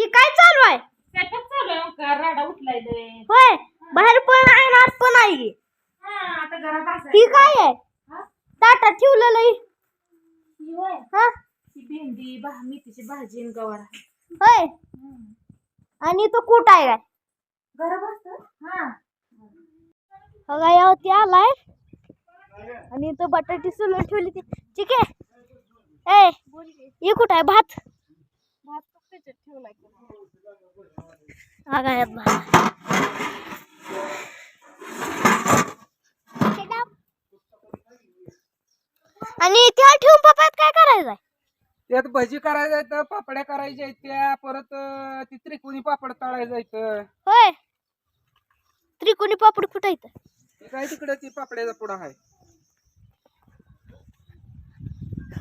ही काय चालू आहे? स्वयंपाक चालू आहे का? राडा उठलाय लय. होय. बाहेर पण आहे ना आत पण आहे हा. आता घरात असाय. ही काय आहे? हा? ताटात ठेवलेलं ही. ही होय. हा? ही भेंडी भा मेथीची भाजी आणि गवार होय. आणि तो कुठ आहे काय? घरात असत हा. बघा यावरती आलाय. आणि तो बटाटी सोलून ठेवली ती. ठीक आहे ए हे कुठं आहे? भात भात त्याच्यात ठेवलाय बघा यात भात आणि त्या ठेवून पप्पात काय करायचंय? त्यात भजी करायच्या आहेत पापड्या करायच्या आहेत त्या. परत अं, ती त्रिकोणी पापड तळायचं आहेत होय. त्रिकोणी पापड फुटायचं ते काय तिकडे ती पापड्याचा पुढा आहे.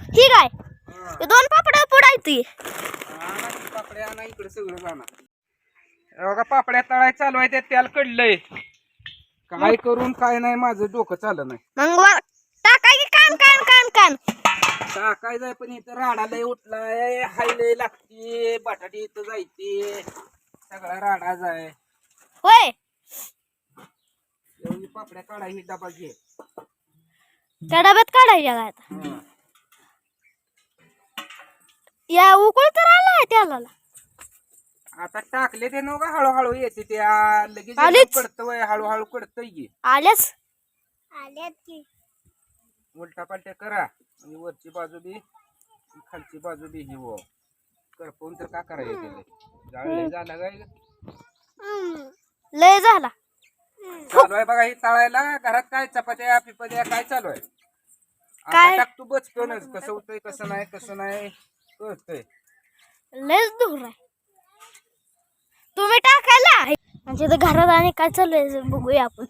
ठीक आहे. हा. दोन पापड पुडायची आणा ती पापड्या आणा इकडे सगळं बघा पापड्या तळाय चालू आहे ते त्याला कडलंय काय करून काय नाही माझं डोकं चाललं नाही. मग टाकाय की कान कान कान कान? टाकाय जाय पण इथं राडा लय उठलाय हाय लय लागते बटाटी इथं जायते सगळा राडा जाय. होय. पापड्या काढाय डबा घे. त्या डब्यात काढायच्या काय. या उकळ तर आलाय त्याला आता टाकले ते नव्ह का? हळूहळू येते त्या लगेच आलीच. वय हळूहळू कडतंय की. आल्यास आल्यात की. उलटा पालट्या करा. आणि वरची बाजू बी आणि खालची बाजू बी ही हो. करपवून तर का करायचं त्याला? जाळलंय झाला काय लय झाला. चालू आहे बघा ही तळायला घरात काय चपात्या पिपत्या काय चालू आहे? काय? आता टाक तू कसं होतंय कसं नाही कसं नाही. कळतंय लयच दूर आहे. तुम्ही टाकायला. म्हणजे घरात आणि काय चालू आहे बघूया आपण.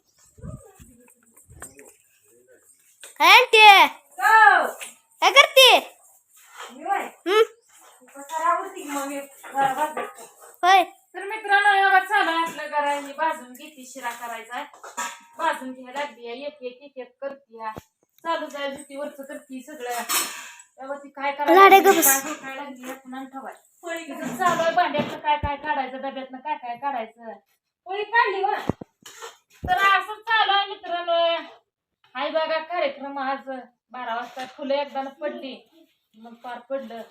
काय आणते काय करते? हम्म? होय. तर मित्रांनो चालू घराने भाजून घेते शिरा करायचा भाजून घ्यायला लागली एक एक एक एक करते चालू जाय जुतीवरच करते सगळं. तेव्हा ती काय गं बस. काय हुटायला लागली पुन्हा चालू आहे भांड्यातलं काय काय काढायचं डब्यातलं काय काय काढायचं. पोळी काढली वा. तर असं चालू आहे मित्रांनो. हाय बघा कार्यक्रम आज बारा वाजता फुलं एकदा पडली. मग पार पडलं.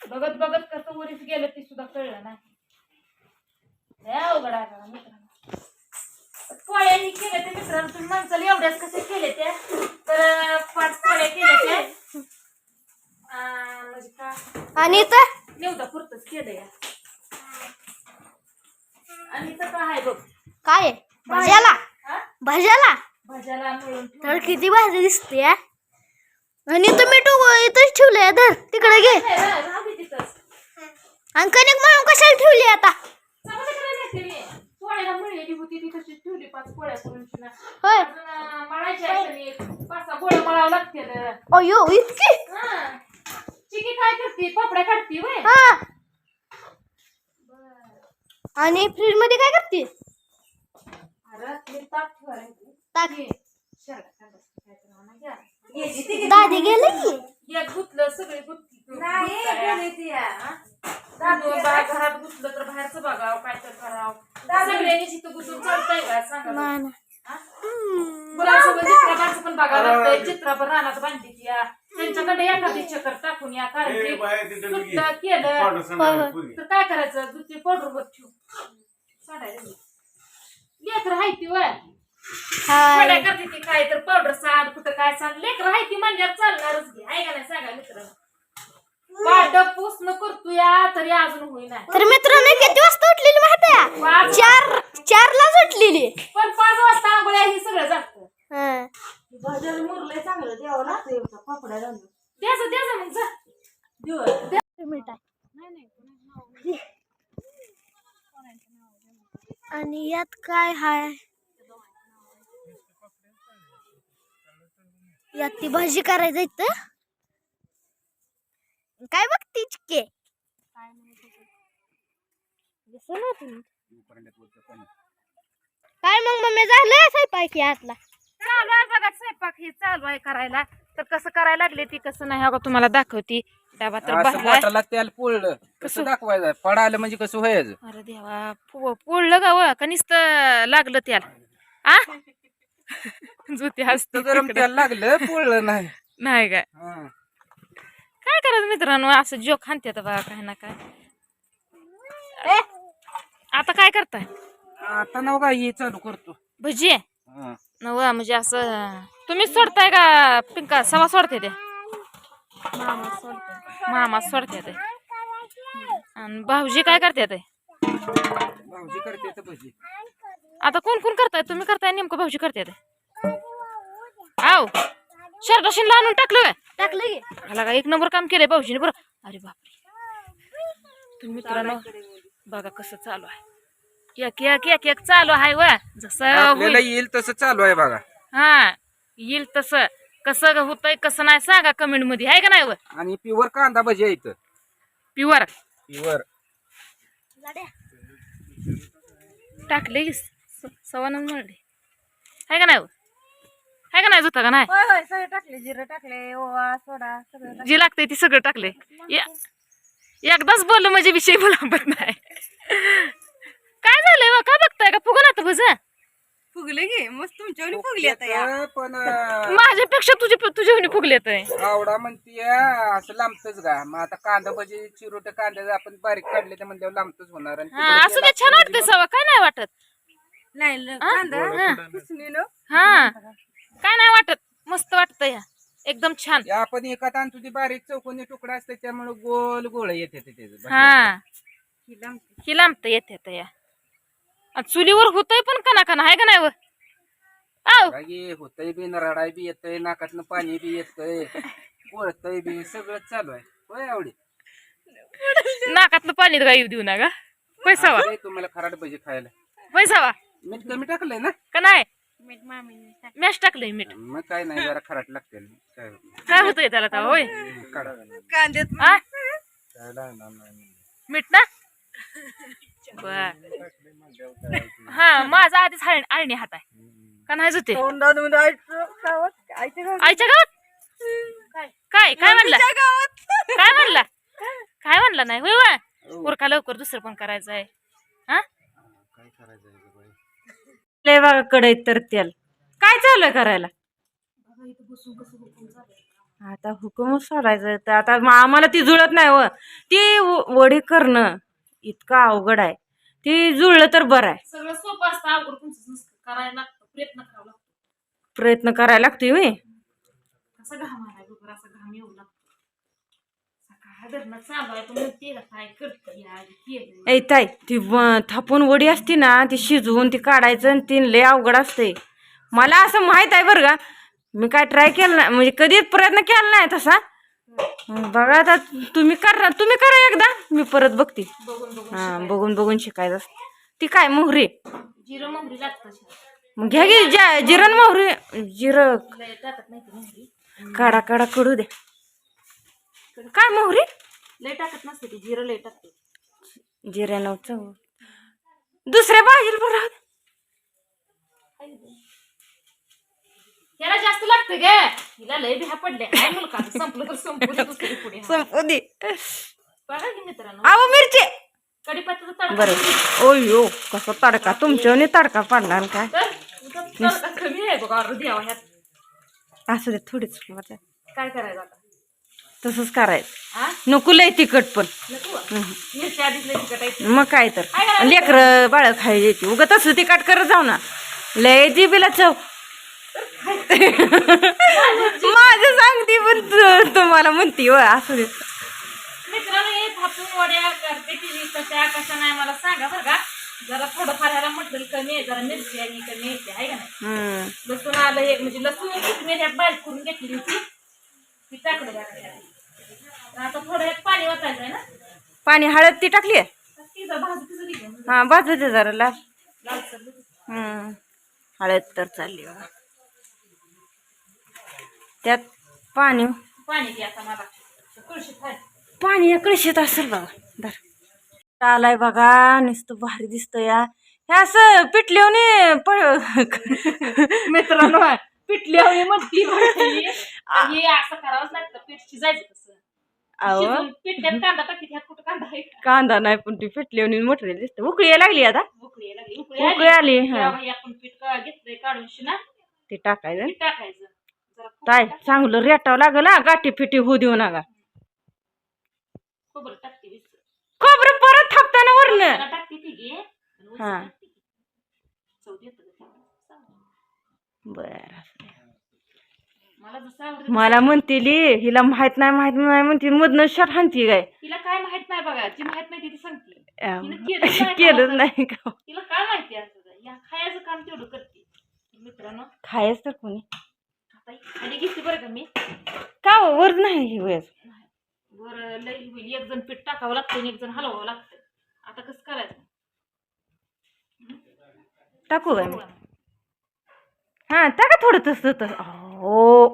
बघत बघत कसं वरीस गेलं ते सुद्धा कळलं नाही. अवघड आहे बघा मित्रांनो. पोळ्या ही केल्या त्या मित्रांनो तुम्ही माणसाला एवढ्याच कसे केले त्या? तर पाच पोळ्या केल्या त्या. म्हणजे का आणि इथं नेवता पुरतच केलं आणि इथं काय आहे बघ? काय? आहे? भाज्याला? हा? भाज्याला? भाज्याला मिळून तर किती भाजी दिसते हा? आणि तुम्ही टू इथंच ठेवले धर तिकडे घे. राहते तिथंच. आणि कणिक म्हणून कशाला ठेवली आता? चपात्या करायला येते मी. पोळ्याला मिळलेली होती ती तशी ठेवली पाच पोळ्या करून शिना. होय. अजून, अं, मळायच्या आहेत आणि पाच सहा गोळ्या मळावं लागते अयो इतकी? चिकी काय करते पापड्या काढते वय हा. आणि फ्रीजमध्ये काय करते. ताक. दादी गेले? की एक गुतलं सगळे घरात गुतलं तर बाहेरचं बघावं काय तर करावं. सगळ्यांनी तिथं गुतून चालतंय का सांगा. मुलांसोबत चित्राबाचं पण बघावं लागतंय. चित्राबर रानात बांधली या त्यांच्याकडे एखादी चक्कर टाकून या कारण ते केलं. तर काय करायचं? दुसरी पावडर वर ठेवू. सोडायला. लेकर हाय ती वय. करते ती काय तर पावडर सांड कुठं काय सांड लेकर हाय ती म्हणल्यावर चालणारच घे. आहे का नाही सांगा मित्र वाट पुसणं करतोया तरी अजून होईना. तर मित्रांनो किती वाजता उठलेली माहिती आहे पाच. चार चारलाच उठलेली. पण पाच वाजता आंघोळ्या हे सगळं जातं भाज्याला मुरलंय चांगलं द्यावं लागतं पापड्या घालून द्याचं द्याचं मग जा. देऊ द्या. मिनिट आहे. आणि यात काय हाय? यात ती भाजी करायचं इथं काय दिसलं ना तुम्ही? काय मग मम्मी झालं? स्वयंपाकी आतला? चालू आहे बघा स्वयंपाक हे चालू आहे करायला. तर कसं करायला लागले ती कसं नाही हो तुम्हाला दाखवती. डाबा तर असं तेल पोळलं कसं दाखवायचं? पडायला म्हणजे कसं व्हायचं? अरे देवा पो- पोळलं गाव का नुसतं लागलं त्याला. आ? जुती हसते गरम तिकडं. तेल लागलं पोळलं नाही. नाही काय हा. काय करायचं मित्रांनो? असं जोक हाणत्यात बघा काय ना काय. आता काय करताय? आता नव का हे चालू करतो. भजी हा. नव म्हणजे असं तुम्हीच सोडताय का पिंका? सवा सोडते ते. मामा सोडते. ते. आणि भाऊजी काय करते ते? भाऊजी करते तर भजी आता कोण कोण करताय? तुम्ही करताय नेमकं भाऊजी करते ते. आव शर्टाशीन आणून टाकलं काय? टाकलं की. मला काय एक नंबर काम केलंय भाऊजीने बरं. अरे बापरे. तुम्ही मित्रांनो बघा कसं चालू आहे. एक एक एक एक चालू आहे व जसं आपल्याला होईल. येईल तसं चालू आहे बघा. हा येईल तसं. कसं होतंय कसं नाही सांगा कमेंटमध्ये आहे का नाही व आणि प्युअर कांदा भजी आहे इथं. प्युअर प्युअर टाकले की स- सवानं म्हणले आहे का नाही व? आहे का नाही जुता का नाही? होय होय सगळे टाकले. जिरं टाकले ओवा सोडा सगळं जे लागतंय ती सगळं टाकले. एकदाच बोललो म्हणजे विषय बोलावत नाही? का फुगून आता भज फुगले की मस्त तुमच्यावर फुगली आता या. पण अं, माझ्यापेक्षा तुझे तुझ्या फुगले तर आवडा म्हणतीय असं लांबतच का मग आता कांदा भजी चिरोटे कांद्याचं आपण बारीक काढले तर म्हणजे लांबतच होणार आणि हा असं ते छान वाटतंय सवा काय नाही वाटत. नाही ल- हा? कांदा हा. हा. काय नाही वाटत. मस्त वाटतंय या. एकदम छान. या आपण एकात आणतो ती बारीक चौकोनी तुकडा असते त्यामुळे गोल गोळ येते ते त्याचं. हा. ही लांबते. ही लांबत येते आता या. आणि चुलीवर होतय पण कना कना आहे का नाही व? आव. होतय बी रडाय बी येतय नाकातनं पाणी बी येतय पळतय बी सगळं चालू आहे. होय आवडी? नाकातलं पाणी काय येऊ देऊ नका. पैसावा आहे तुम्हाला खराट भजी खायला. पैसावा मीठ कमी टाकलंय ना? का नाही? मीठ मामीने टाक- मॅश टाकलंय मीठ. मग काय नाही जरा खराट लागते काय होत नाही. काय होतंय त्याला होय? काढा. कांद्यात आ काय लागणार नाही. मीठ ना? बर. हा माझा आधीच आळणी आळणी हात आहे. का नाही जुते? तोंडात उडायचं गावात? आईच्या गावात? आईच्या गावात? काय? काय? काय म्हणला? गावात? काय म्हणला? काय म्हणला नाही? होय वा उरका लवकर दुसरं पण करायचं आहे हा? काय करायचं आहे गं बाई? लय बघा कढईत तर तेल काय चालू आहे करायला? आता हुकूमच सोडायचं. तर आता आम्हाला ती जुळत नाही व ती व- वडी करणं. इतकं अवघड आहे. ती जुळलं तर बरं आहे. सगळं सोपं असतं अवघड तुमचं नुसतं करायला लागतं प्रयत्न करावा लागतो. प्रयत्न करायला लागतोय होय. कसं घाम आलाय बघ असं घाम येऊ लागतो. सकाळ धरणं चालू आहे पण ते काय करते? या केलं ऐ ताई ती व- थापून वडी असती ना ती शिजवून ती काढायचं आणि ती लय अवघड असते मला असं माहीत आहे बरं का मी काय ट्राय केलं नाही म्हणजे कधीच प्रयत्न केला नाही तसा. बघा आता तुम्ही करा तुम्ही करा एकदा. मी परत बघते. बघून बघून हा बघून बघून शिकायचं. ती काय मोहरी? जिरं मोहरी लागतं मग घ्या ज्या जिरण मोहरी. जिरं. लय टाकत नाही ती मोहरी. काढा काढा कडू दे. काय मोहरी? लय टाकत नसते ती जिरं लय टाकते. जिऱ्यानं चव. दुसऱ्या भाजीला पण राहू दे. त्याला जास्त लागतं ग. हिला लय बिहा पडले काय मुलगा. संपलं तर संपलं दुसरी पुढे. संपू दे. बघा की मित्रांनो. आव मिरची. कडीपत्त्याचा तडका बरं. ओयो कसा तडका? तुमच्याने तडका पडणार काय? तर तुझा तडका कमी आहे बघा अर्धी द्यावा ह्यात. असू दे थोडीच मजा. काय करायचं आता? तसंच करायचं. हा? नको लय तिखट पण. नको? मिरची आधीच लय तिखट आहे. मग काय तर. लेकर बाळ खायची उगत असं तिखट करत जाऊ ना. लय जिबीला चव. माझं सांगते पण तुम्हाला म्हणती व असू दे. मित्रांनो हे थापून वड्या करते की कशा कशा नाही मला सांगा बरं का. जरा थोडंफार ह्याला मटेरियल कमी आहे जरा मिरची आणि कमी येते आहे का नाही? हम्म. लसूण आलं हे म्हणजे लसूण बारीक करून घेतली होती. ती टाकलं ह्यात. आता. थोडं ह्यात पाणी वाचायचं आहे ना. पाणी हळद ती टाकली घेऊन हा बाजू दे जरा लाल. हळद तर चालली बघा. त्यात पाणी. पाणी मला. या कळशीत असेल बघा. धर. आलाय बघा नुसतं भारी दिसतं या हे असं पिटल्याने प मित्रांनो पिटली हवी म्हणती हे असं करावंच लागतं पीठ शिजायचं कसं त्यात कांदा नाही पण ती फेटली आणि मटेरियल दिसतं. उकळी लागली आता? उकळी आली. हा. तेव्हा आपण पीठ का- घेतलंय काढून शिना. ते टाकायचं. टाकायचं. खोबरं चांगलं रेटावं लागल हा गाठी फिटी होऊ देऊ नका. खोबरं टाकते वीस. खोबरं परत थापताना वरनं. टाकते ती घे. हा. चव देतं ते. बर मला जसं आवडतं मला म्हणतेली हिला माहीत नाही माहीत नाही म्हणते मधनं शट हाणती काय? तिला काय माहीत नाही बघा. जी माहीत नाही ती सांगते. अं, हिनं केलंच नाही केलंच का? नाही का? तिला काय माहिती असं? या खायचं काम तेवढं करते. मित्रांनो. खायच तर कोणी? खाली घेते बरं का मी? का हो, वर नाही हे वेळेस वर लई होईल. एक जण पीठ टाकावं लागतं आणि एक जण हलवावं लागतं. आता कसं करायचं? टाकू काय मग? हा टाका थोडं तसं तसं. हो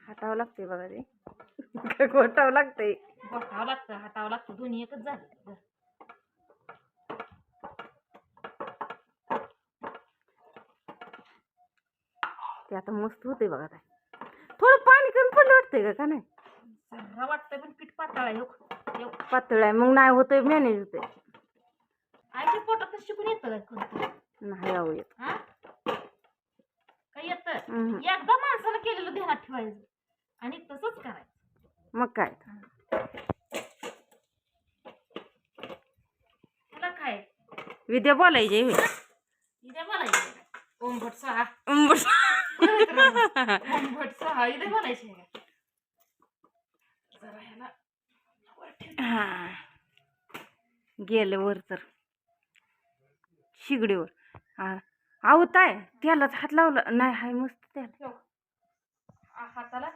हातावं लागते बघा ते. गोटावं लागतंय. बोटावं लागतं हातावं लागतं. दोन्ही एकच झालं. ते आता मस्त होते बघा काय थोडं पाणी कमी पडलं वाटतंय का का नाही? वाटतंय पण पीठ पातळ आहे पातळ आहे मग नाही होतंय मॅनेज होतंय. आईच्या पोटात शिकून येतं काय नाही यावं येत. काय येतं. एकदा माणसानं केलेलं ध्यानात ठेवायचं. आणि तसंच करायचं. मग काय? तुला काय? विद्या बोलायची. इथे बोलायचं ओमभट सहा उंबट. सहा इथे जरा ह्याला. हा. गेलं वर तर. शिगडीवर. हा आवत आहे त्यालाच हात लावला. नाही हाय मस्त त्याला. हाताला?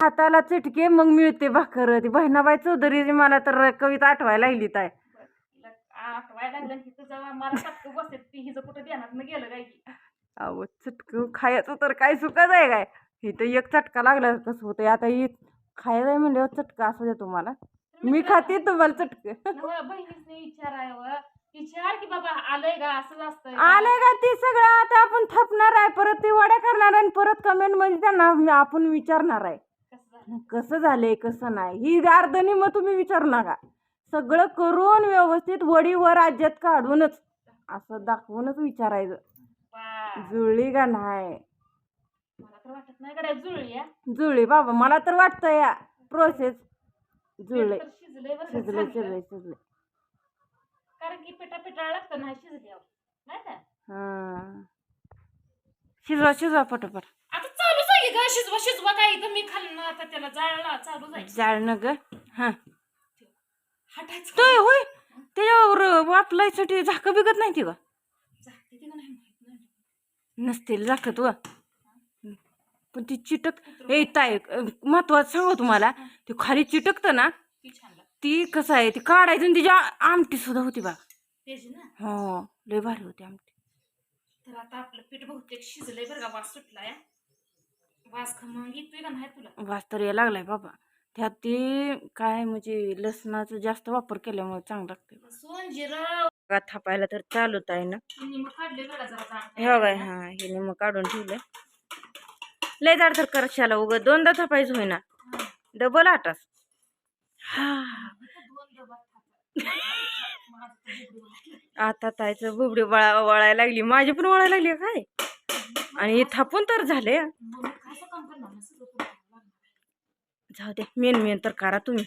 हाताला चटके मग मिळते भाकर. ती बहिणाबाई चौधरीची मला तर कविता आठवायला लागली ताय. आठवायला लागलं की तुझं मला बसेल. ती हिचं कुठं ध्यानात गेलं काय की. अहो चटकं खायचं तर काय सुखच आहे काय? इथं एक चटका लागला कसं होतंय? आता ही खायला म्हणल्यावर चटका असू द्या तुम्हाला. मी खाते तुम्हाला चटकं. नवं बहिणीसने विचारावं. विचार की बाबा आलंय का? असंच असतंय का? आलंय का ती सगळं? आता आपण थपणार आहे. परत ती वड्या करणार आहे आणि परत कमेंटमध्ये त्यांना आपण विचारणार आहे. कसं झालं? कसं झालंय कसं नाही? ही अर्धनी मग तुम्ही विचारू नका. सगळं करून व्यवस्थित वडीवर राज्यात काढूनच असं दाखवूनच विचारायचं. जुळली का नाही? मला तर वाटत नाही गड्या जुळली. जुळली बाबा मला तर वाटतं या प्रोसेस जुळले. पीठ तर शिजलंय बरं का शिजले चांगलं. शिजले शिजले कारण की पिठा पिठाळा लागतं ना शिजल्यावर. नाही का? हा. शिजवा शिजवा पटपट. आता चालूच आहे की ग शिजवा शिजवा काय इथं मी खाल्लं आता त्याला जाळला चालू जाईल जाळ ग? हा. हटायचं होय. त्याच्यावर वापलायसाठी झाकं बिगत नाही ती का जाते ते का नाही माहीत नाही नसतील झाकत व. पण ती चिटक ए ताय महत्वाचं सांगू तुम्हाला ते खाली चिटकतं ना ती कसं आहे ती काढायची आणि तिच्या आमटी सुद्धा होती बा. हो लय भारी होती आमटी. तर आता आपलं पीठ बहुतेक शिजलंय बरं का वास सुटलाय. वास खमंग येतोय का नाही तुला? वास तर यायला लागलाय बाबा. त्यात ते काय म्हणजे लसणाचा जास्त वापर केल्यामुळे चांगलं लागतं लसूण जिरं बघा थापायला तर चालूत आहे ना. हे बघा हा हे निम काढून ठेवलं लय जाड तर करशाला उग दोनदा थापायचं होईना. ना डबल आटास हा. आता तायचं बुबडी वळा वळायला लागली. माझी पण वळायला लागली काय? आणि थापून तर झाले. जाऊ दे मेन मेन तर करा तुम्ही.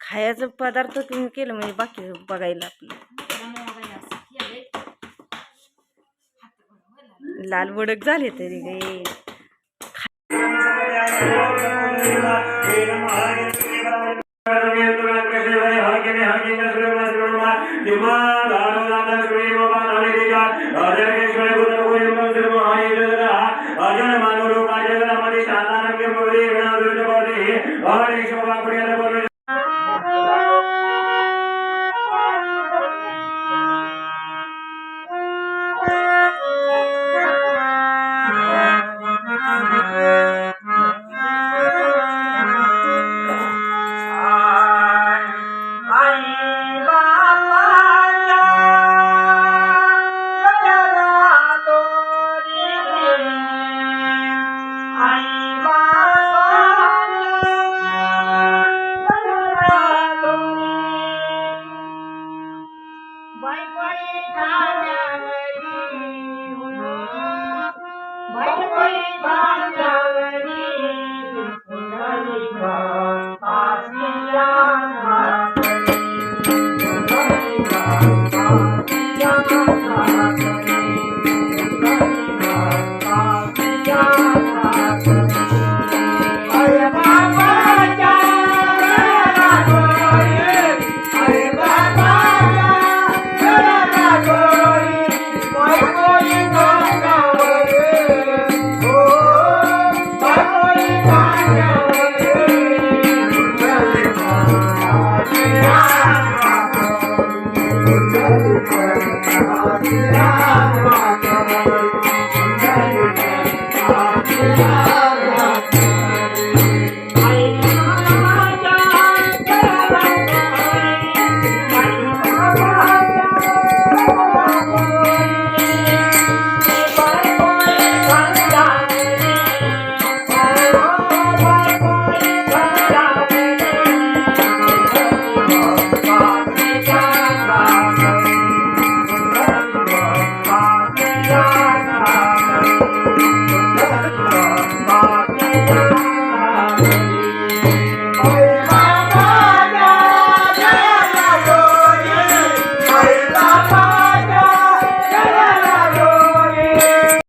खायचं पदार्थ तुम्ही केलं म्हणजे बाकी बघायला आपलं मित्रांनो, बघा हे असं केलंय. हात बरोबर लागले. लाल बडक झाले तरी गे. Bye.